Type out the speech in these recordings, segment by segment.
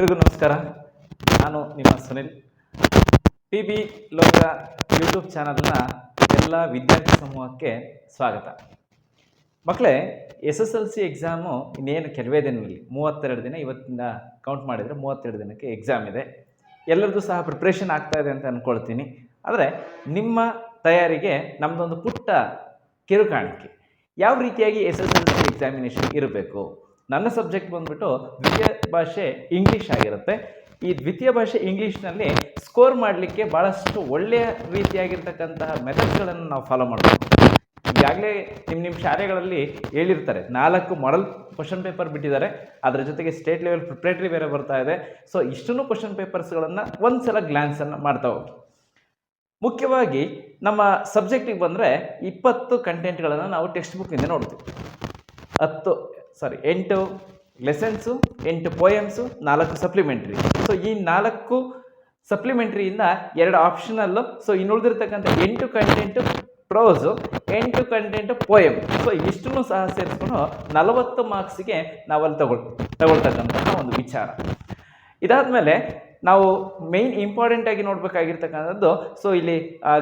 ಎಲ್ರಿಗೂ ನಮಸ್ಕಾರ. ನಾನು ನಿಮ್ಮ Sunil. P B Loka YouTube ಚಾನಲ್ನ ಎಲ್ಲ ವಿದ್ಯಾರ್ಥಿ ಸಮೂಹಕ್ಕೆ ಸ್ವಾಗತ. ಮಕ್ಕಳೇ S S L C exam ಇನ್ನೇನು ಕೆಲವೇ ದಿನದಲ್ಲಿ, ಮೂವತ್ತೆರಡು ದಿನ, ಇವತ್ತಿಂದ ಕೌಂಟ್ ಮಾಡಿದರೆ ಮೂವತ್ತೆರಡು ದಿನಕ್ಕೆ ಎಕ್ಸಾಮ್ ಇದೆ. ಎಲ್ಲರದ್ದು ಸಹ ಪ್ರಿಪ್ರೇಷನ್ ಆಗ್ತಾ ಇದೆ ಅಂತ ಅಂದ್ಕೊಳ್ತೀನಿ ಆದರೆ, ನಿಮ್ಮ ತಯಾರಿಗೆ ನಮ್ಮದೊಂದು ಪುಟ್ಟ ಕಿರುಕಾಣಿಕೆ. ಯಾವ ರೀತಿಯಾಗಿ S S L C examination ಇರಬೇಕು? ನನ್ನ ಸಬ್ಜೆಕ್ಟ್ ಬಂದ್ಬಿಟ್ಟು ದ್ವಿತೀಯ ಭಾಷೆ ಇಂಗ್ಲೀಷ್ ಆಗಿರುತ್ತೆ. ಈ ದ್ವಿತೀಯ ಭಾಷೆ ಇಂಗ್ಲೀಷ್ನಲ್ಲಿ ಸ್ಕೋರ್ ಮಾಡಲಿಕ್ಕೆ ಭಾಳಷ್ಟು ಒಳ್ಳೆಯ ರೀತಿಯಾಗಿರ್ತಕ್ಕಂತಹ ಮೆಥಡ್ಸ್ಗಳನ್ನು ನಾವು ಫಾಲೋ ಮಾಡಬೇಕು ಈಗಾಗಲೇ ನಿಮ್ಮ ನಿಮ್ಮ ಶಾಲೆಗಳಲ್ಲಿ ಹೇಳಿರ್ತಾರೆ, ನಾಲ್ಕು ಮಾಡಲ್ ಕ್ವಶನ್ ಪೇಪರ್ ಬಿಟ್ಟಿದ್ದಾರೆ. ಅದರ ಜೊತೆಗೆ ಸ್ಟೇಟ್ ಲೆವೆಲ್ ಪ್ರಿಪ್ರೇಟರಿ ಬೇರೆ ಬರ್ತಾ ಇದೆ. ಸೊ ಇಷ್ಟನ್ನು ಕ್ವಶನ್ ಪೇಪರ್ಸ್ಗಳನ್ನು ಒಂದು ಸಲ ಗ್ಲ್ಯಾನ್ಸನ್ನು ಮಾಡ್ತಾ ಹೋಗಿ. ಮುಖ್ಯವಾಗಿ ನಮ್ಮ ಸಬ್ಜೆಕ್ಟಿಗೆ ಬಂದರೆ ಇಪ್ಪತ್ತು ಕಂಟೆಂಟ್ಗಳನ್ನು ನಾವು ಟೆಕ್ಸ್ಟ್ ಬುಕ್ಕಿಂದ ನೋಡ್ತೀವಿ. ಹತ್ತು ಸಾರಿ ಎಂಟು ಲೆಸನ್ಸು ಎಂಟು ಪೋಯಮ್ಸು ನಾಲ್ಕು ಸಪ್ಲಿಮೆಂಟ್ರಿ ಸೊ ಈ ನಾಲ್ಕು ಸಪ್ಲಿಮೆಂಟ್ರಿಯಿಂದ ಎರಡು ಆಪ್ಷನಲ್ಲು ಸೊ ಇನ್ನುಳಿದಿರ್ತಕ್ಕಂಥ ಎಂಟು ಕಂಟೆಂಟು ಪ್ರೋಸು ಎಂಟು ಕಂಟೆಂಟು ಪೋಯಮ್ ಸೊ ಇಷ್ಟನ್ನು ಸಹ ಸೇರಿಸ್ಕೊಂಡು ನಲವತ್ತು ಮಾರ್ಕ್ಸಿಗೆ ನಾವಲ್ಲಿ ತಗೊಳ್, ತಗೊಳ್ತಕ್ಕಂತಹ ಒಂದು ವಿಚಾರ. ಇದಾದಮೇಲೆ ನಾವು ಮೇಯ್ನ್ ಇಂಪಾರ್ಟೆಂಟ್ ಆಗಿ ನೋಡಬೇಕಾಗಿರ್ತಕ್ಕಂಥದ್ದು ಸೊ ಇಲ್ಲಿ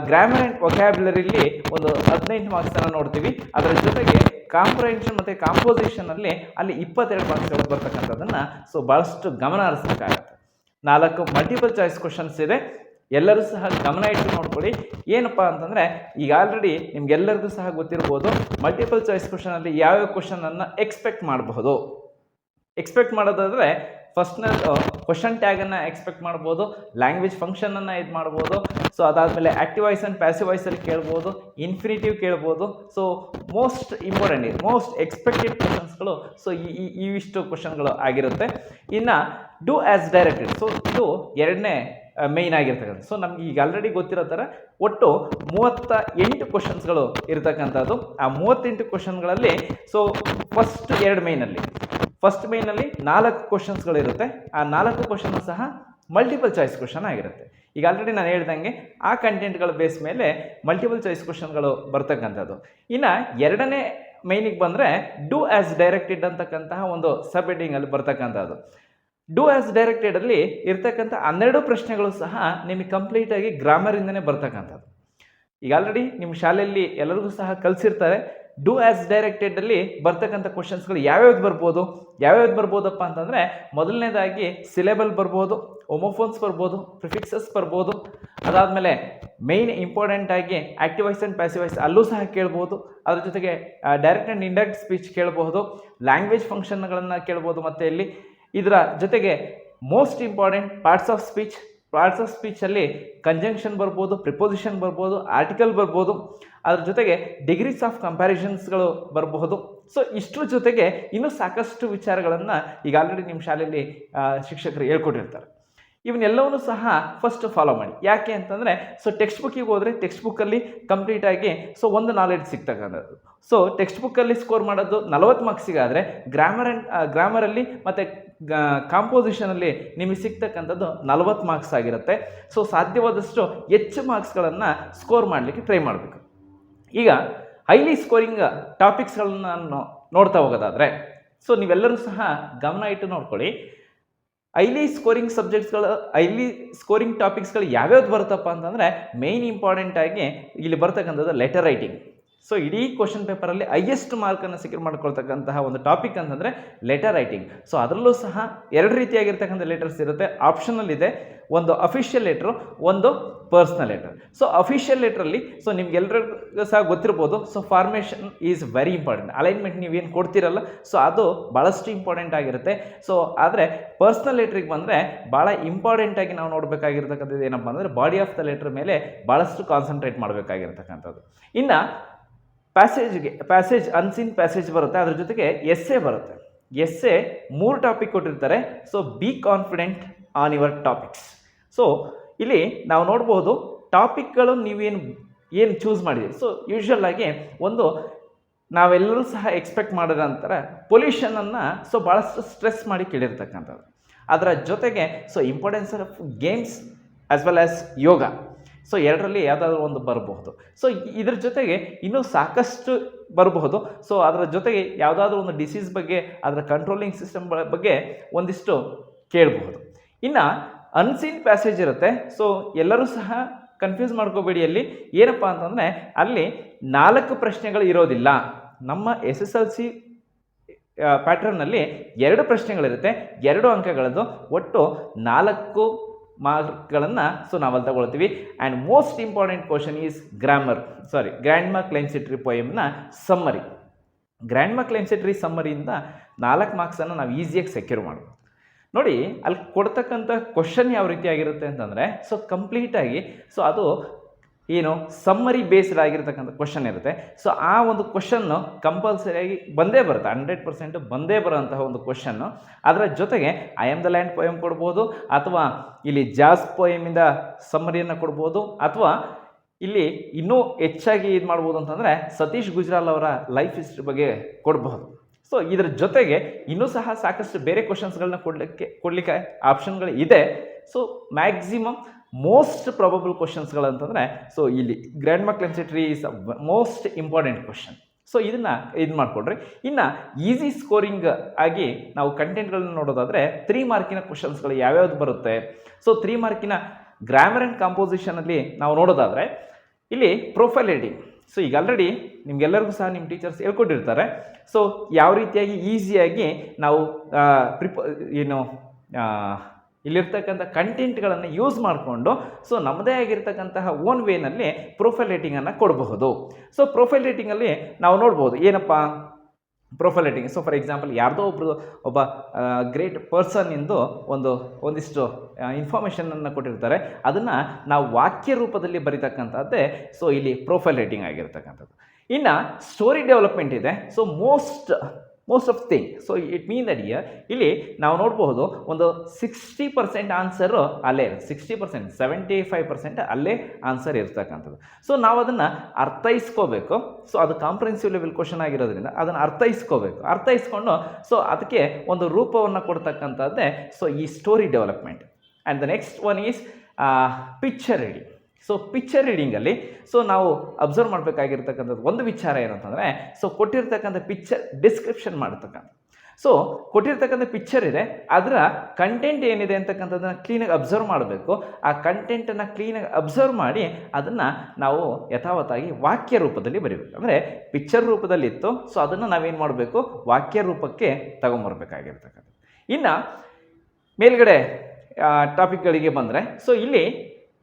ಗ್ರಾಮರ್ ಆ್ಯಂಡ್ ವೊಕ್ಯಾಬ್ಯುಲರಿಲಿ ಒಂದು ಹದಿನೈದು ಮಾರ್ಕ್ಸನ್ನು ನೋಡ್ತೀವಿ. ಅದರ ಜೊತೆಗೆ ಕಾಂಪ್ರಹೆನ್ಷನ್ ಮತ್ತು ಕಾಂಪೋಸಿಷನಲ್ಲಿ ಅಲ್ಲಿ ಇಪ್ಪತ್ತೆರಡು ಮಾರ್ಕ್ಸ್ಗಳು ಬರ್ತಕ್ಕಂಥದ್ದನ್ನು ಸೊ ಭಾಳಷ್ಟು ಗಮನ ಹರಿಸಬೇಕಾಗತ್ತೆ. ನಾಲ್ಕು ಮಲ್ಟಿಪಲ್ ಚಾಯ್ಸ್ ಕ್ವಶನ್ಸ್ ಇದೆ. ಎಲ್ಲರೂ ಸಹ ಗಮನ ಇಟ್ಟು ನೋಡ್ಕೊಳ್ಳಿ. ಏನಪ್ಪ ಅಂತಂದರೆ, ಈಗ ಆಲ್ರೆಡಿ ನಿಮ್ಗೆಲ್ಲರಿಗೂ ಸಹ ಗೊತ್ತಿರ್ಬೋದು ಮಲ್ಟಿಪಲ್ ಚಾಯ್ಸ್ ಕ್ವಶನಲ್ಲಿ ಯಾವ್ಯಾವ ಕ್ವಶನನ್ನು ಎಕ್ಸ್ಪೆಕ್ಟ್ ಮಾಡಬಹುದು. ಎಕ್ಸ್ಪೆಕ್ಟ್ ಮಾಡೋದಾದರೆ ಫಸ್ಟ್ನದು ಕ್ವಶನ್ ಟ್ಯಾಗನ್ನು ಎಕ್ಸ್ಪೆಕ್ಟ್ ಮಾಡ್ಬೋದು ಲ್ಯಾಂಗ್ವೇಜ್ ಫಂಕ್ಷನನ್ನು ಇದು ಮಾಡ್ಬೋದು ಸೊ ಅದಾದಮೇಲೆ ಆ್ಯಕ್ಟಿವ್ ವಾಯ್ಸ್ ಆ್ಯಂಡ್ ಪ್ಯಾಸಿವ್ ವಾಯ್ಸಲ್ಲಿ ಕೇಳ್ಬೋದು ಇನ್ಫಿನಿಟಿವ್ ಕೇಳ್ಬೋದು so most important most expected ಕ್ವಶನ್ಸ್ಗಳು so ಈ- ಇವಿಷ್ಟು ಕ್ವಶನ್ಗಳು ಆಗಿರುತ್ತೆ. ಇನ್ನು ಡೂ ಆ್ಯಸ್ ಡೈರೆಕ್ಟೆಡ್ ಸೊ ಇದು ಎರಡನೇ ಮೇಯ್ನ್ ಆಗಿರ್ತಕ್ಕಂಥ ಸೊ ನಮ್ಗೆ ಈಗ ಆಲ್ರೆಡಿ ಗೊತ್ತಿರೋ ಥರ ಒಟ್ಟು ಮೂವತ್ತ ಎಂಟು ಕ್ವಶನ್ಸ್ಗಳು ಇರತಕ್ಕಂಥದ್ದು. ಆ ಮೂವತ್ತೆಂಟು ಕ್ವಶನ್ಗಳಲ್ಲಿ ಸೊ ಫಸ್ಟ್ ಎರಡು ಮೇಯ್ನಲ್ಲಿ ಫಸ್ಟ್ ಮೇನಲ್ಲಿ ನಾಲ್ಕು ಕ್ವಶನ್ಸ್ಗಳಿರುತ್ತೆ ಆ ನಾಲ್ಕು ಕ್ವಶನ್ ಸಹ ಮಲ್ಟಿಪಲ್ ಚಾಯ್ಸ್ ಕ್ವಶನ್ ಆಗಿರುತ್ತೆ. ಈಗ ಆಲ್ರೆಡಿ ನಾನು ಹೇಳ್ದಂಗೆ ಆ ಕಂಟೆಂಟ್ಗಳ ಬೇಸ್ ಮೇಲೆ ಮಲ್ಟಿಪಲ್ ಚಾಯ್ಸ್ ಕ್ವಶನ್ಗಳು ಬರ್ತಕ್ಕಂಥದ್ದು. ಇನ್ನು ಎರಡನೇ ಮೈನಿಗೆ ಬಂದರೆ ಡೂ ಆ್ಯಸ್ ಡೈರೆಕ್ಟೆಡ್ ಅಂತಕ್ಕಂತಹ ಒಂದು ಸಬ್ ಹೆಡ್ಡಿಂಗಲ್ಲಿ ಬರ್ತಕ್ಕಂಥದ್ದು. ಡೂ ಆ್ಯಸ್ ಡೈರೆಕ್ಟೆಡಲ್ಲಿ ಇರ್ತಕ್ಕಂಥ ಹನ್ನೆರಡು ಪ್ರಶ್ನೆಗಳು ಸಹ ನಿಮಗೆ ಕಂಪ್ಲೀಟಾಗಿ ಗ್ರಾಮರಿಂದನೇ ಬರ್ತಕ್ಕಂಥದ್ದು. ಈಗ ಆಲ್ರೆಡಿ ನಿಮ್ಮ ಶಾಲೆಯಲ್ಲಿ ಎಲ್ಲರಿಗೂ ಸಹ ಕಲಿಸಿರ್ತಾರೆ. ಡೂ ಆ್ಯಸ್ ಡೈರೆಕ್ಟೆಡಲ್ಲಿ ಬರ್ತಕ್ಕಂಥ ಕ್ವಶನ್ಸ್ಗಳು ಯಾವ್ಯಾವ್ದು ಬರ್ಬೋದು, ಯಾವ್ಯಾವ್ದು ಬರ್ಬೋದಪ್ಪ ಅಂತಂದರೆ ಮೊದಲನೇದಾಗಿ ಸಿಲೆಬಲ್ ಬರ್ಬೋದು ಒಮೋಫೋನ್ಸ್ ಬರ್ಬೋದು ಪ್ರಿಫಿಕ್ಸಸ್ ಬರ್ಬೋದು, ಅದಾದಮೇಲೆ ಮೇಯ್ನ್ ಇಂಪಾರ್ಟೆಂಟ್ ಆಗಿ ಆ್ಯಕ್ಟಿವ್ ವಾಯ್ಸ್ ಆ್ಯಂಡ್ ಪ್ಯಾಸಿವ್ ಅಲ್ಲೂ ಸಹ ಕೇಳ್ಬೋದು, ಅದ್ರ ಜೊತೆಗೆ ಡೈರೆಕ್ಟ್ ಆ್ಯಂಡ್ ಇಂಡೈರೆಕ್ಟ್ ಸ್ಪೀಚ್ ಕೇಳಬಹುದು ಲ್ಯಾಂಗ್ವೇಜ್ ಫಂಕ್ಷನ್ಗಳನ್ನು ಕೇಳ್ಬೋದು ಮತ್ತು ಇಲ್ಲಿ. ಇದರ ಜೊತೆಗೆ most important parts of speech parts of ಸ್ಪೀಚಲ್ಲಿ conjunction ಬರ್ಬೋದು ಪ್ರಿಪೋಸಿಷನ್ ಬರ್ಬೋದು ಆರ್ಟಿಕಲ್ ಬರ್ಬೋದು. ಅದ್ರ ಜೊತೆಗೆ ಡಿಗ್ರೀಸ್ ಆಫ್ ಕಂಪ್ಯಾರಿಸನ್ಸ್ಗಳು ಬರಬಹುದು ಸೊ ಇಷ್ಟರ ಜೊತೆಗೆ ಇನ್ನೂ ಸಾಕಷ್ಟು ವಿಚಾರಗಳನ್ನು ಈಗ ಆಲ್ರೆಡಿ ನಿಮ್ಮ ಶಾಲೆಯಲ್ಲಿ ಶಿಕ್ಷಕರು ಹೇಳ್ಕೊಟ್ಟಿರ್ತಾರೆ. ಇವನ್ನೆಲ್ಲವನ್ನೂ ಸಹ ಫಸ್ಟ್ ಫಾಲೋ ಮಾಡಿ. ಯಾಕೆ ಅಂತಂದರೆ ಸೊ ಟೆಕ್ಸ್ಟ್ ಬುಕ್ಕಿಗೆ ಹೋದರೆ ಟೆಕ್ಸ್ಟ್ ಬುಕ್ಕಲ್ಲಿ ಕಂಪ್ಲೀಟಾಗಿ ಸೊ ಒಂದು ನಾಲೆಡ್ಜ್ ಸಿಗ್ತಕ್ಕಂಥದ್ದು ಸೊ ಟೆಕ್ಸ್ಟ್ ಬುಕ್ಕಲ್ಲಿ ಸ್ಕೋರ್ ಮಾಡೋದು ನಲವತ್ತು ಮಾರ್ಕ್ಸಿಗಾದರೆ ಗ್ರಾಮರ್ ಆ್ಯಂಡ್ ಗ್ರಾಮರಲ್ಲಿ ಮತ್ತು ಕಾಂಪೋಸಿಷನಲ್ಲಿ ನಿಮಗೆ ಸಿಗ್ತಕ್ಕಂಥದ್ದು ನಲವತ್ತು ಮಾರ್ಕ್ಸ್ ಆಗಿರುತ್ತೆ. ಸೊ ಸಾಧ್ಯವಾದಷ್ಟು ಹೆಚ್ಚು ಮಾರ್ಕ್ಸ್ಗಳನ್ನು ಸ್ಕೋರ್ ಮಾಡಲಿಕ್ಕೆ ಟ್ರೈ ಮಾಡಬೇಕು. ಈಗ ಹೈಲಿ ಸ್ಕೋರಿಂಗ್ ಟಾಪಿಕ್ಸ್ಗಳನ್ನ ನಾನು ನೋಡ್ತಾ ಹೋಗೋದಾದರೆ ಸೊ ನೀವೆಲ್ಲರೂ ಸಹ ಗಮನ ಇಟ್ಟು ನೋಡ್ಕೊಳ್ಳಿ. ಹೈಲಿ ಸ್ಕೋರಿಂಗ್ ಸಬ್ಜೆಕ್ಟ್ಸ್ಗಳು ಹೈಲಿ ಸ್ಕೋರಿಂಗ್ ಟಾಪಿಕ್ಸ್ಗಳು ಯಾವ್ಯಾವ್ದು ಬರುತ್ತಪ್ಪ ಅಂತಂದರೆ ಮೇಯ್ನ್ ಇಂಪಾರ್ಟೆಂಟ್ ಆಗಿ ಇಲ್ಲಿ ಬರ್ತಕ್ಕಂಥದ್ದು ಲೆಟರ್ ರೈಟಿಂಗ್ ಸೊ ಇಡೀ ಕ್ವಶನ್ ಪೇಪರಲ್ಲಿ ಹೈಯೆಸ್ಟ್ ಮಾರ್ಕನ್ನು ಸೆಕ್ಯೂರ್ ಮಾಡ್ಕೊಳ್ತಕ್ಕಂತಹ ಒಂದು ಟಾಪಿಕ್ ಅಂತಂದರೆ ಲೆಟರ್ ರೈಟಿಂಗ್ ಸೊ ಅದರಲ್ಲೂ ಸಹ ಎರಡು ರೀತಿಯಾಗಿರ್ತಕ್ಕಂಥ ಲೆಟರ್ಸ್ ಇರುತ್ತೆ. ಆಪ್ಷನಲ್ ಇದೆ ಒಂದು ಅಫಿಷಿಯಲ್ ಲೆಟ್ರು ಒಂದು ಪರ್ಸ್ನಲ್ ಲೆಟರ್ ಸೊ ಅಫಿಷಿಯಲ್ ಲೆಟ್ರಲ್ಲಿ ಸೊ ನಿಮ್ಗೆಲ್ಲರಿಗೂ ಸಹ ಗೊತ್ತಿರ್ಬೋದು. So formation is very important alignment ನೀವೇನು ಕೊಡ್ತೀರಲ್ಲ ಸೊ ಅದು ಭಾಳಷ್ಟು ಇಂಪಾರ್ಟೆಂಟ್ ಆಗಿರುತ್ತೆ. ಸೊ ಆದರೆ ಪರ್ಸ್ನಲ್ ಲೆಟ್ರಿಗೆ ಬಂದರೆ ಭಾಳ ಇಂಪಾರ್ಟೆಂಟಾಗಿ ನಾವು ನೋಡಬೇಕಾಗಿರ್ತಕ್ಕಂಥದ್ದು ಏನಪ್ಪ ಅಂದರೆ ಬಾಡಿ ಆಫ್ ದ ಲೆಟ್ರ್ ಮೇಲೆ ಭಾಳಷ್ಟು ಕಾನ್ಸಂಟ್ರೇಟ್ ಮಾಡಬೇಕಾಗಿರ್ತಕ್ಕಂಥದ್ದು. ಇನ್ನು ಪ್ಯಾಸೇಜ್ಗೆ ಪ್ಯಾಸೇಜ್ ಅನ್ಸಿನ್ ಪ್ಯಾಸೇಜ್ ಬರುತ್ತೆ. ಅದ್ರ ಜೊತೆಗೆ ಎಸ್ಸೆ ಬರುತ್ತೆ. ಎಸ್ಸೆ ಮೂರು ಟಾಪಿಕ್ ಕೊಟ್ಟಿರ್ತಾರೆ. So be confident on your topics so ಇಲ್ಲಿ ನಾವು ನೋಡ್ಬೋದು ಟಾಪಿಕ್ಗಳು ನೀವೇನು, ಏನು ಚೂಸ್ ಮಾಡಿದ್ದೀರಿ. ಸೊ ಯೂಶ್ವಲ್ ಆಗಿ ಒಂದು ನಾವೆಲ್ಲರೂ ಸಹ ಎಕ್ಸ್ಪೆಕ್ಟ್ ಮಾಡಿದ ನಂತರ ಪೊಲ್ಯೂಷನನ್ನು ಸೊ ಭಾಳಷ್ಟು ಸ್ಟ್ರೆಸ್ ಮಾಡಿ ಕೇಳಿರ್ತಕ್ಕಂಥದ್ದು. ಅದರ ಜೊತೆಗೆ so importance of games as well as yoga so ಎರಡರಲ್ಲಿ ಯಾವುದಾದ್ರೂ ಒಂದು ಬರಬಹುದು. ಸೊ ಇದ್ರ ಜೊತೆಗೆ ಇನ್ನೂ ಸಾಕಷ್ಟು ಬರಬಹುದು. ಸೊ ಅದರ ಜೊತೆಗೆ ಯಾವುದಾದ್ರೂ ಒಂದು ಡಿಸೀಸ್ ಬಗ್ಗೆ, ಅದರ ಕಂಟ್ರೋಲಿಂಗ್ ಸಿಸ್ಟಮ್ ಬಗ್ಗೆ ಒಂದಿಷ್ಟು ಕೇಳಬಹುದು. ಇನ್ನು ಅನ್ಸೀನ್ ಪ್ಯಾಸೇಜ್ ಇರುತ್ತೆ. ಸೊ ಎಲ್ಲರೂ ಸಹ ಕನ್ಫ್ಯೂಸ್ ಮಾಡ್ಕೋಬೇಡಿ ಅಲ್ಲಿ. ಏನಪ್ಪ ಅಂತಂದರೆ, ಅಲ್ಲಿ ನಾಲ್ಕು ಪ್ರಶ್ನೆಗಳು ಇರೋದಿಲ್ಲ. ನಮ್ಮ ಎಸ್ ಎಸ್ ಎಲ್ ಸಿ ಪ್ಯಾಟ್ರನ್ನಲ್ಲಿ ಎರಡು ಪ್ರಶ್ನೆಗಳಿರುತ್ತೆ. ಎರಡು ಅಂಕಗಳದ್ದು. ಒಟ್ಟು ನಾಲ್ಕು ಮಾರ್ಕ್ಗಳನ್ನು ಸೊ ನಾವಲ್ಲಿ ತಗೊಳ್ತೀವಿ. And most important question is grammar sorry grand ma ಕ್ಲೆನ್ಸಿಟ್ರಿ ಪೊಯಮ್ನ summary grand ಮಾ ಕ್ಲೆನ್ಸಿಟ್ರಿ ಸಮ್ಮರಿಯಿಂದ ನಾಲ್ಕು ಮಾರ್ಕ್ಸನ್ನು ನಾವು ಈಸಿಯಾಗಿ ಸೆಕ್ಯೂರ್ ಮಾಡೋದು ನೋಡಿ, ಅಲ್ಲಿ ಕೊಡ್ತಕ್ಕಂಥ ಕ್ವಶನ್ ಯಾವ ರೀತಿ ಆಗಿರುತ್ತೆ ಅಂತಂದರೆ ಸೊ ಕಂಪ್ಲೀಟಾಗಿ ಸೊ ಅದು ಏನು ಸಮ್ಮರಿ ಬೇಸ್ಡ್ ಆಗಿರ್ತಕ್ಕಂಥ ಕ್ವಶನ್ ಇರುತ್ತೆ. ಸೊ ಆ ಒಂದು ಕ್ವಶನ್ನು ಕಂಪಲ್ಸರಿಯಾಗಿ ಬಂದೇ ಬರುತ್ತೆ. ಹಂಡ್ರೆಡ್ ಪರ್ಸೆಂಟ್ ಬಂದೇ ಬರೋಂತಹ ಒಂದು ಕ್ವಶನ್ನು ಅದರ ಜೊತೆಗೆ I am the land poem ಕೊಡ್ಬೋದು, ಅಥವಾ ಇಲ್ಲಿ ಜಾಸ್ ಪೊಯಮಿಂದ ಸಮ್ಮರಿಯನ್ನು ಕೊಡ್ಬೋದು, ಅಥವಾ ಇಲ್ಲಿ ಇನ್ನೂ ಹೆಚ್ಚಾಗಿ ಇದು ಮಾಡ್ಬೋದು ಅಂತಂದರೆ ಸತೀಶ್ ಗುಜ್ರಾಲ್ ಅವರ ಲೈಫ್ ಹಿಸ್ಟ್ರಿ ಬಗ್ಗೆ ಕೊಡಬಹುದು ಸೊ ಇದರ ಜೊತೆಗೆ ಇನ್ನೂ ಸಹ ಸಾಕಷ್ಟು ಬೇರೆ ಕ್ವಶನ್ಸ್ಗಳನ್ನ ಕೊಡಲಿಕ್ಕೆ ಕೊಡಲಿಕ್ಕೆ ಆಪ್ಷನ್ಗಳು ಇದೆ. ಸೊ ಮ್ಯಾಕ್ಸಿಮಮ್ ಮೋಸ್ಟ್ ಪ್ರಾಬಬಲ್ ಕ್ವಶನ್ಸ್ಗಳಂತಂದರೆ ಸೊ ಇಲ್ಲಿ grand mark ಲೆನ್ಸಿಟ್ರಿ is most important question so ಇದನ್ನು ಇದು ಮಾಡಿಕೊಡ್ರಿ. ಇನ್ನು ಈಸಿ ಸ್ಕೋರಿಂಗ್ ಆಗಿ ನಾವು ಕಂಟೆಂಟ್ಗಳನ್ನ ನೋಡೋದಾದರೆ ತ್ರೀ ಮಾರ್ಕಿನ ಕ್ವಶನ್ಸ್ಗಳು ಯಾವ್ಯಾವ್ದು ಬರುತ್ತೆ? ಸೊ ತ್ರೀ ಮಾರ್ಕಿನ ಗ್ರಾಮರ್ ಆ್ಯಂಡ್ ಕಾಂಪೋಸಿಷನಲ್ಲಿ ನಾವು ನೋಡೋದಾದರೆ, ಇಲ್ಲಿ ಪ್ರೊಫೈಲ್ ಎಡಿಂಗ್ ಸೊ ಈಗ ಆಲ್ರೆಡಿ ನಿಮಗೆಲ್ಲರಿಗೂ ಸಹ ನಿಮ್ಮ ಟೀಚರ್ಸ್ ಹೇಳ್ಕೊಟ್ಟಿರ್ತಾರೆ. ಸೊ ಯಾವ ರೀತಿಯಾಗಿ ಈಸಿಯಾಗಿ ನಾವು ಪ್ರಿಪ ಏನು ಇಲ್ಲಿರ್ತಕ್ಕಂಥ ಕಂಟೆಂಟ್ಗಳನ್ನು ಯೂಸ್ ಮಾಡಿಕೊಂಡು, ಸೊ ನಮ್ಮದೇ ಆಗಿರ್ತಕ್ಕಂತಹ ಓನ್ ವೇನಲ್ಲಿ ಪ್ರೊಫೈಲ್ ರೇಟಿಂಗನ್ನು ಕೊಡಬಹುದು. ಸೊ ಪ್ರೊಫೈಲ್ ರೇಟಿಂಗಲ್ಲಿ ನಾವು ನೋಡ್ಬೋದು, ಏನಪ್ಪ? Profile rating so for example ಯಾರ್ದೋ ಒಬ್ಬರು ಒಬ್ಬ ಗ್ರೇಟ್ ಪರ್ಸನ್ ಎಂದು ಒಂದು, ಒಂದಿಷ್ಟು ಇನ್ಫಾರ್ಮೇಷನನ್ನು ಕೊಟ್ಟಿರ್ತಾರೆ. ಅದನ್ನು ನಾವು ವಾಕ್ಯ ರೂಪದಲ್ಲಿ ಬರೀತಕ್ಕಂಥದ್ದೇ ಸೊ ಇಲ್ಲಿ ಪ್ರೊಫೈಲ್ ರೇಟಿಂಗ್ ಆಗಿರ್ತಕ್ಕಂಥದ್ದು. ಇನ್ನು ಸ್ಟೋರಿ ಡೆವಲಪ್ಮೆಂಟ್ ಇದೆ. So most most of thing so it mean that year ಇಲ್ಲಿ ನಾವು ನೋಡಬಹುದು ಒಂದು ಸಿಕ್ಸ್ಟಿ ಪರ್ಸೆಂಟ್ ಆನ್ಸರು ಅಲ್ಲೇ sixty percent seventy five percent ಅಲ್ಲೇ ಆನ್ಸರ್ ಇರ್ತಕ್ಕಂಥದ್ದು. ಸೊ ನಾವು ಅದನ್ನು ಅರ್ಥೈಸ್ಕೋಬೇಕು. ಸೊ ಅದು ಕಾಂಪ್ರೆನ್ಸಿವ್ ಲೆವೆಲ್ ಕ್ವಶನ್ ಆಗಿರೋದ್ರಿಂದ ಅದನ್ನು ಅರ್ಥೈಸ್ಕೋಬೇಕು. ಅರ್ಥೈಸ್ಕೊಂಡು ಸೊ ಅದಕ್ಕೆ ಒಂದು ರೂಪವನ್ನು ಕೊಡ್ತಕ್ಕಂಥದ್ದೇ ಸೊ ಈ story development and the next one is picture reading so picture ರೀಡಿಂಗಲ್ಲಿ so ನಾವು ಅಬ್ಸರ್ವ್ ಮಾಡಬೇಕಾಗಿರ್ತಕ್ಕಂಥದ್ದು ಒಂದು ವಿಚಾರ ಏನಂತಂದರೆ ಸೊ ಕೊಟ್ಟಿರ್ತಕ್ಕಂಥ ಪಿಕ್ಚರ್ ಡಿಸ್ಕ್ರಿಪ್ಷನ್ ಮಾಡ್ತಕ್ಕಂಥ ಸೊ ಕೊಟ್ಟಿರ್ತಕ್ಕಂಥ ಪಿಕ್ಚರ್ ಇದೆ, ಅದರ ಕಂಟೆಂಟ್ ಏನಿದೆ ಅಂತಕ್ಕಂಥದ್ದನ್ನು ಕ್ಲೀನಾಗಿ ಅಬ್ಸರ್ವ್ ಮಾಡಬೇಕು. ಆ ಕಂಟೆಂಟನ್ನು ಕ್ಲೀನಾಗಿ ಅಬ್ಸರ್ವ್ ಮಾಡಿ, ಅದನ್ನು ನಾವು ಯಥಾವತ್ತಾಗಿ ವಾಕ್ಯ ರೂಪದಲ್ಲಿ ಬರೀಬೇಕು. ಅಂದರೆ ಪಿಕ್ಚರ್ ರೂಪದಲ್ಲಿತ್ತು ಸೊ ಅದನ್ನು ನಾವೇನು ಮಾಡಬೇಕು? ವಾಕ್ಯ ರೂಪಕ್ಕೆ ತಗೊಂಬರ್ಬೇಕಾಗಿರ್ತಕ್ಕಂಥ ಇನ್ನು ಮೇಲ್ಗಡೆ ಟಾಪಿಕ್ಗಳಿಗೆ ಬಂದರೆ ಸೊ ಇಲ್ಲಿ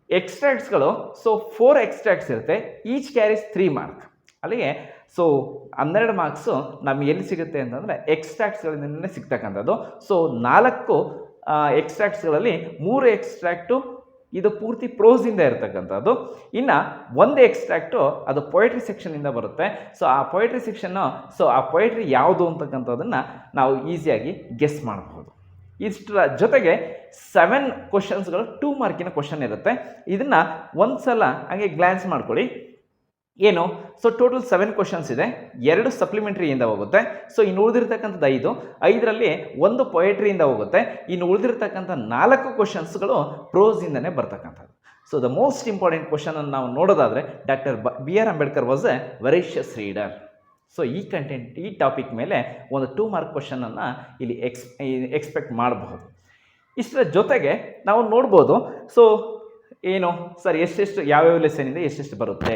ಎಕ್ಸ್ಟ್ರಾಕ್ಟ್ಸ್ಗಳು ಸೊ ಫೋರ್ ಎಕ್ಸ್ಟ್ರಾಕ್ಟ್ಸ್ ಇರುತ್ತೆ. ಈಚ್ ಕ್ಯಾರೀಸ್ ತ್ರೀ ಮಾರ್ಕ್ ಅಲ್ಲಿಗೆ ಸೊ ಹನ್ನೆರಡು ಮಾರ್ಕ್ಸು ನಮ್ಗೆ ಎಲ್ಲಿ ಸಿಗುತ್ತೆ ಅಂತಂದರೆ ಎಕ್ಸ್ಟ್ರಾಕ್ಟ್ಸ್ಗಳಿಂದಲೇ ಸಿಗ್ತಕ್ಕಂಥದ್ದು. ಸೊ ನಾಲ್ಕು ಎಕ್ಸ್ಟ್ರಾಕ್ಟ್ಸ್ಗಳಲ್ಲಿ ಮೂರು ಎಕ್ಸ್ಟ್ರಾಕ್ಟು ಇದು ಪೂರ್ತಿ ಪ್ರೋಸಿಂದ ಇರತಕ್ಕಂಥದ್ದು. ಇನ್ನು ಒಂದು ಎಕ್ಸ್ಟ್ರಾಕ್ಟು ಅದು ಪೊಯಟ್ರಿ ಸೆಕ್ಷನಿಂದ ಬರುತ್ತೆ. ಸೊ ಆ ಪೊಯೆಟ್ರಿ ಸೆಕ್ಷನ್ನು ಸೊ ಆ ಪೊಯೆಟ್ರಿ ಯಾವುದು ಅಂತಕ್ಕಂಥದ್ದನ್ನು ನಾವು ಈಸಿಯಾಗಿ ಗೆಸ್ ಮಾಡಬಹುದು ಇಷ್ಟರ ಜೊತೆಗೆ ಸೆವೆನ್ ಕ್ವಶನ್ಸ್ಗಳು ಟೂ ಮಾರ್ಕಿನ ಕ್ವಶನ್ ಇರುತ್ತೆ. ಇದನ್ನು ಒಂದು ಸಲ ಹಾಗೆ ಗ್ಲ್ಯಾನ್ಸ್ ಮಾಡ್ಕೊಳ್ಳಿ. ಏನು? ಸೊ ಟೋಟಲ್ ಸೆವೆನ್ ಕ್ವಶನ್ಸ್ ಇದೆ. ಎರಡು ಸಪ್ಲಿಮೆಂಟ್ರಿಯಿಂದ ಹೋಗುತ್ತೆ. ಸೊ ಇನ್ನು ಉಳಿದಿರ್ತಕ್ಕಂಥದ್ದು ಐದು. ಐದರಲ್ಲಿ ಒಂದು ಪೊಯೆಟ್ರಿಯಿಂದ ಹೋಗುತ್ತೆ. ಇನ್ನು ಉಳಿದಿರ್ತಕ್ಕಂಥ ನಾಲ್ಕು ಕ್ವಶನ್ಸ್ಗಳು ಪ್ರೋಸಿಂದನೇ ಬರ್ತಕ್ಕಂಥದ್ದು. ಸೊ ದ ಮೋಸ್ಟ್ ಇಂಪಾರ್ಟೆಂಟ್ ಕ್ವಶನನ್ನು ನಾವು ನೋಡೋದಾದರೆ doctor B R Ambedkar was a voracious reader so ಈ ಕಂಟೆಂಟ್ ಈ ಟಾಪಿಕ್ ಮೇಲೆ ಒಂದು ಟೂ ಮಾರ್ಕ್ ಕ್ವಶನನ್ನು ಇಲ್ಲಿ ಎಕ್ಸ್ ಎಕ್ಸ್ಪೆಕ್ಟ್ ಮಾಡಬಹುದು. ಇಷ್ಟರ ಜೊತೆಗೆ ನಾವು ನೋಡ್ಬೋದು ಸೊ ಏನು, ಸರ್, ಎಷ್ಟೆಷ್ಟು ಯಾವ್ಯಾವ ಲೆಸನಿಂದ ಎಷ್ಟೆಷ್ಟು ಬರುತ್ತೆ?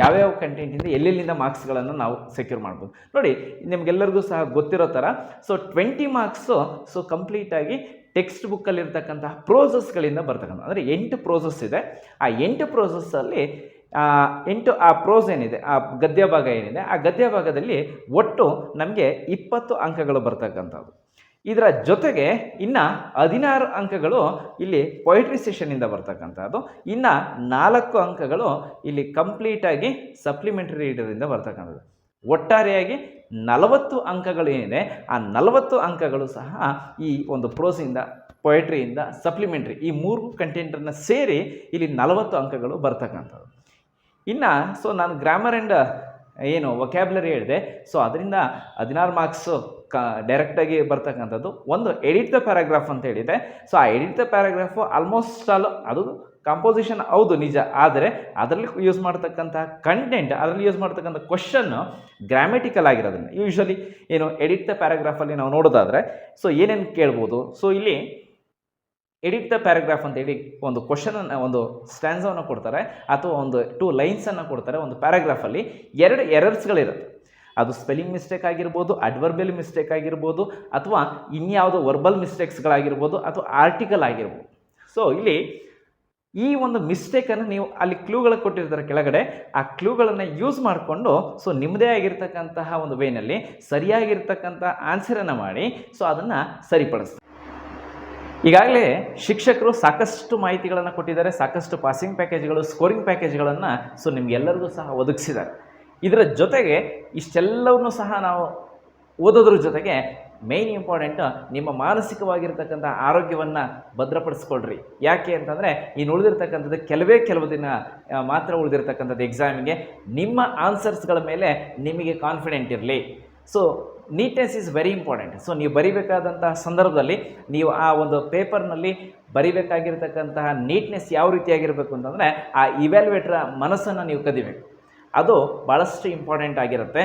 ಯಾವ್ಯಾವ ಕಂಟೆಂಟಿಂದ ಎಲ್ಲೆಲ್ಲಿಂದ ಮಾರ್ಕ್ಸ್ಗಳನ್ನು ನಾವು ಸೆಕ್ಯೂರ್ ಮಾಡ್ಬೋದು? ನೋಡಿ, ನಿಮಗೆಲ್ಲರಿಗೂ ಸಹ ಗೊತ್ತಿರೋ ಥರ ಸೊ ಟ್ವೆಂಟಿ ಮಾರ್ಕ್ಸು ಸೊ ಕಂಪ್ಲೀಟಾಗಿ ಟೆಕ್ಸ್ಟ್ ಬುಕ್ಕಲ್ಲಿರ್ತಕ್ಕಂತಹ ಪ್ರೋಸಸ್ಗಳಿಂದ ಬರ್ತಕ್ಕಂಥ, ಅಂದರೆ ಎಂಟು ಪ್ರೋಸಸ್ ಇದೆ. ಆ ಎಂಟು ಪ್ರೋಸಸ್ಸಲ್ಲಿ ಎಂಟು, ಆ ಪ್ರೋಸ್ ಏನಿದೆ, ಆ ಗದ್ಯ ಭಾಗ ಏನಿದೆ, ಆ ಗದ್ಯ ಭಾಗದಲ್ಲಿ ಒಟ್ಟು ನಮಗೆ ಇಪ್ಪತ್ತು ಅಂಕಗಳು ಬರ್ತಕ್ಕಂಥದ್ದು. ಇದರ ಜೊತೆಗೆ ಇನ್ನು ಹದಿನಾರು ಅಂಕಗಳು ಇಲ್ಲಿ ಪೊಯಿಟ್ರಿ ಸೆಷನಿಂದ ಬರ್ತಕ್ಕಂಥದ್ದು. ಇನ್ನು ನಾಲ್ಕು ಅಂಕಗಳು ಇಲ್ಲಿ ಕಂಪ್ಲೀಟಾಗಿ ಸಪ್ಲಿಮೆಂಟರಿ ರೀಡರಿಂದ ಬರ್ತಕ್ಕಂಥದ್ದು. ಒಟ್ಟಾರೆಯಾಗಿ ನಲವತ್ತು ಅಂಕಗಳು ಏನಿದೆ, ಆ ನಲವತ್ತು ಅಂಕಗಳು ಸಹ ಈ ಒಂದು ಪ್ರೋಸಿಂದ ಪೊಯೆಟ್ರಿಯಿಂದ ಸಪ್ಲಿಮೆಂಟ್ರಿ ಈ ಮೂರು ಕಂಟೆಂಟನ್ನು ಸೇರಿ ಇಲ್ಲಿ ನಲವತ್ತು ಅಂಕಗಳು ಬರ್ತಕ್ಕಂಥದ್ದು. ಇನ್ನು ಸೊ ನಾನು ಗ್ರಾಮರ್ ಆ್ಯಂಡ್ ಏನು ವೊಕ್ಯಾಬ್ಲರಿ ಹೇಳಿದೆ. ಸೊ ಅದರಿಂದ ಹದಿನಾರು ಮಾರ್ಕ್ಸು ಕ ಡೈರೆಕ್ಟಾಗಿ ಬರ್ತಕ್ಕಂಥದ್ದು. ಒಂದು ಎಡಿಟ್ ದ ಪ್ಯಾರಾಗ್ರಾಫ್ ಅಂತ ಹೇಳಿದೆ. ಸೊ ಆ edit the paragraph almost all ಅದು ಕಂಪೋಸಿಷನ್ ಹೌದು ನಿಜ. ಆದರೆ ಅದರಲ್ಲಿ ಯೂಸ್ ಮಾಡ್ತಕ್ಕಂಥ ಕಂಟೆಂಟ್ ಅದರಲ್ಲಿ ಯೂಸ್ ಮಾಡ್ತಕ್ಕಂಥ ಕ್ವಶನ್ನು ಗ್ರಾಮೆಟಿಕಲ್ ಆಗಿರೋದನ್ನು ಯೂಶ್ವಲಿ ಏನು ಎಡಿಟ್ ದ ಪ್ಯಾರಾಗ್ರಾಫಲ್ಲಿ ನಾವು ನೋಡೋದಾದರೆ ಸೊ ಏನೇನು ಕೇಳ್ಬೋದು? ಸೊ ಇಲ್ಲಿ ಎಡಿಟ್ ದ ಪ್ಯಾರಾಗ್ರಾಫ್ ಅಂತ ಹೇಳಿ ಒಂದು ಕ್ವಶನನ್ನು ಒಂದು ಸ್ಟ್ಯಾನ್ಸವನ್ನು ಕೊಡ್ತಾರೆ ಅಥವಾ ಒಂದು ಟೂ ಲೈನ್ಸನ್ನು ಕೊಡ್ತಾರೆ ಒಂದು ಪ್ಯಾರಾಗ್ರಾಫಲ್ಲಿ ಎರಡು ಎರರ್ಸ್ಗಳಿರುತ್ತೆ ಅದು ಸ್ಪೆಲ್ಲಿಂಗ್ ಮಿಸ್ಟೇಕ್ ಆಗಿರ್ಬೋದು ಅಡ್ವರ್ಬಲ್ ಮಿಸ್ಟೇಕ್ ಆಗಿರ್ಬೋದು, ಅಥವಾ ಇನ್ಯಾವುದೋ ವರ್ಬಲ್ ಮಿಸ್ಟೇಕ್ಸ್ಗಳಾಗಿರ್ಬೋದು ಅಥವಾ ಆರ್ಟಿಕಲ್ ಆಗಿರ್ಬೋದು. ಸೊ ಇಲ್ಲಿ ಈ ಒಂದು ಮಿಸ್ಟೇಕನ್ನು ನೀವು ಅಲ್ಲಿ ಕ್ಲೂಗಳು ಕೊಟ್ಟಿರ್ತಾರೆ ಕೆಳಗಡೆ. ಆ ಕ್ಲೂಗಳನ್ನು ಯೂಸ್ ಮಾಡಿಕೊಂಡು ಸೊ ನಿಮ್ಮದೇ ಆಗಿರ್ತಕ್ಕಂತಹ ಒಂದು ವೇನಲ್ಲಿ ಸರಿಯಾಗಿರ್ತಕ್ಕಂಥ ಆನ್ಸರನ್ನು ಮಾಡಿ ಸೊ ಅದನ್ನು ಸರಿಪಡಿಸ್ತಾರೆ. ಈಗಾಗಲೇ ಶಿಕ್ಷಕರು ಸಾಕಷ್ಟು ಮಾಹಿತಿಗಳನ್ನು ಕೊಟ್ಟಿದ್ದಾರೆ, ಸಾಕಷ್ಟು ಪಾಸಿಂಗ್ ಪ್ಯಾಕೇಜ್ಗಳು ಸ್ಕೋರಿಂಗ್ ಪ್ಯಾಕೇಜ್ಗಳನ್ನು ಸೊ ನಿಮಗೆಲ್ಲರಿಗೂ ಸಹ ಒದಗಿಸಿದ್ದಾರೆ. ಇದರ ಜೊತೆಗೆ ಇಷ್ಟೆಲ್ಲವನ್ನೂ ಸಹ ನಾವು ಓದೋದ್ರ ಜೊತೆಗೆ ಮೇಯ್ನ್ ಇಂಪಾರ್ಟೆಂಟ್ ನಿಮ್ಮ ಮಾನಸಿಕವಾಗಿರ್ತಕ್ಕಂಥ ಆರೋಗ್ಯವನ್ನು ಭದ್ರಪಡಿಸ್ಕೊಳ್ರಿ. ಯಾಕೆ ಅಂತಂದರೆ ಇನ್ನು ಉಳಿದಿರ್ತಕ್ಕಂಥದ್ದು ಕೆಲವೇ ಕೆಲವು ದಿನ ಮಾತ್ರ ಉಳಿದಿರ್ತಕ್ಕಂಥದ್ದು ಎಕ್ಸಾಮಿಗೆ ನಿಮ್ಮ ಆನ್ಸರ್ಸ್ಗಳ ಮೇಲೆ ನಿಮಗೆ ಕಾನ್ಫಿಡೆಂಟ್ ಇರಲಿ. So neatness is very important so ನೀವು ಬರಿಬೇಕಾದಂತಹ ಸಂದರ್ಭದಲ್ಲಿ ನೀವು ಆ ಒಂದು ಪೇಪರ್ನಲ್ಲಿ ಬರಿಬೇಕಾಗಿರ್ತಕ್ಕಂತಹ ನೀಟ್ನೆಸ್ ಯಾವ ರೀತಿಯಾಗಿರಬೇಕು ಅಂತಂದರೆ ಆ ಇವ್ಯಾಲ್ಯುವೇಟ್ರ ಮನಸ್ಸನ್ನು ನೀವು ಕದಿಬೇಕು. ಅದು ಭಾಳಷ್ಟು ಇಂಪಾರ್ಟೆಂಟ್ ಆಗಿರುತ್ತೆ.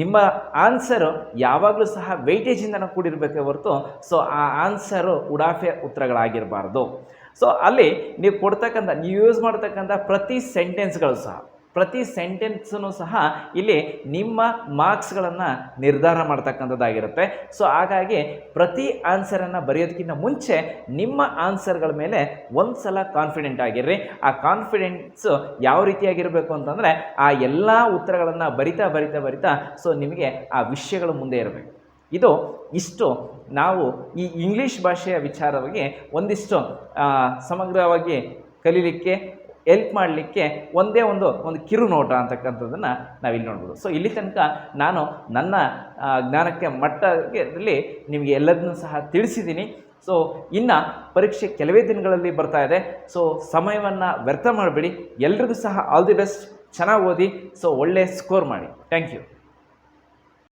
ನಿಮ್ಮ ಆನ್ಸರು ಯಾವಾಗಲೂ ಸಹ ವೆಯ್ಟೇಜಿಂದ ಕೂಡಿರಬೇಕೇ ಹೊರತು ಸೊ ಆ ಆನ್ಸರು ಉಡಾಫೆ ಉತ್ತರಗಳಾಗಿರಬಾರ್ದು. ಸೊ ಅಲ್ಲಿ ನೀವು ಕೊಡ್ತಕ್ಕಂಥ, ನೀವು ಯೂಸ್ ಮಾಡ್ತಕ್ಕಂಥ ಪ್ರತಿ ಸೆಂಟೆನ್ಸ್ಗಳು ಸಹ. ಪ್ರತಿ ಸೆಂಟೆನ್ಸನ್ನು ಸಹ ಇಲ್ಲಿ ನಿಮ್ಮ ಮಾರ್ಕ್ಸ್ಗಳನ್ನು ನಿರ್ಧಾರ ಮಾಡ್ತಕ್ಕಂಥದ್ದಾಗಿರುತ್ತೆ. ಸೊ, ಹಾಗಾಗಿ ಪ್ರತಿ ಆನ್ಸರನ್ನು ಬರೆಯೋದಕ್ಕಿಂತ ಮುಂಚೆ ನಿಮ್ಮ ಆನ್ಸರ್ಗಳ ಮೇಲೆ ಒಂದು ಸಲ ಕಾನ್ಫಿಡೆಂಟ್ ಆಗಿರ್ರಿ. ಆ ಕಾನ್ಫಿಡೆನ್ಸು ಯಾವ ರೀತಿಯಾಗಿರಬೇಕು ಅಂತಂದರೆ ಆ ಎಲ್ಲ ಉತ್ತರಗಳನ್ನು ಬರಿತಾ ಬರಿತಾ ಬರಿತಾ ಸೊ, ನಿಮಗೆ ಆ ವಿಷಯಗಳು ಮುಂದೆ ಇರಬೇಕು. ಇದು ಇಷ್ಟು ನಾವು ಈ ಇಂಗ್ಲೀಷ್ ಭಾಷೆಯ ವಿಚಾರವಾಗಿ ಒಂದಿಷ್ಟು ಸಮಗ್ರವಾಗಿ ಕಲೀಲಿಕ್ಕೆ ಎಲ್ಪ್ ಮಾಡಲಿಕ್ಕೆ ಒಂದೇ ಒಂದು ಒಂದು ಕಿರು ನೋಟ ಅಂತಕ್ಕಂಥದ್ದನ್ನು ನಾವಿಲ್ಲಿ ನೋಡ್ಬೋದು. ಸೊ ಇಲ್ಲಿ ತನಕ ನಾನು ನನ್ನ ಜ್ಞಾನಕ್ಕೆ ಜ್ಞಾನಕ್ಕೆ ಮಟ್ಟದಲ್ಲಿ ನಿಮಗೆ ಎಲ್ಲದನ್ನೂ ಸಹ ತಿಳಿಸಿದ್ದೀನಿ. ಸೊ ಇನ್ನು ಪರೀಕ್ಷೆ ಕೆಲವೇ ದಿನಗಳಲ್ಲಿ ಬರ್ತಾ ಇದೆ. ಸೊ ಸಮಯವನ್ನು ವ್ಯರ್ಥ ಮಾಡಬೇಡಿ. ಎಲ್ರಿಗೂ ಸಹ ಆಲ್ ದಿ ಬೆಸ್ಟ್ ಚೆನ್ನಾಗಿ ಓದಿ. ಸೊ ಒಳ್ಳೆಯ ಸ್ಕೋರ್ ಮಾಡಿ. Thank you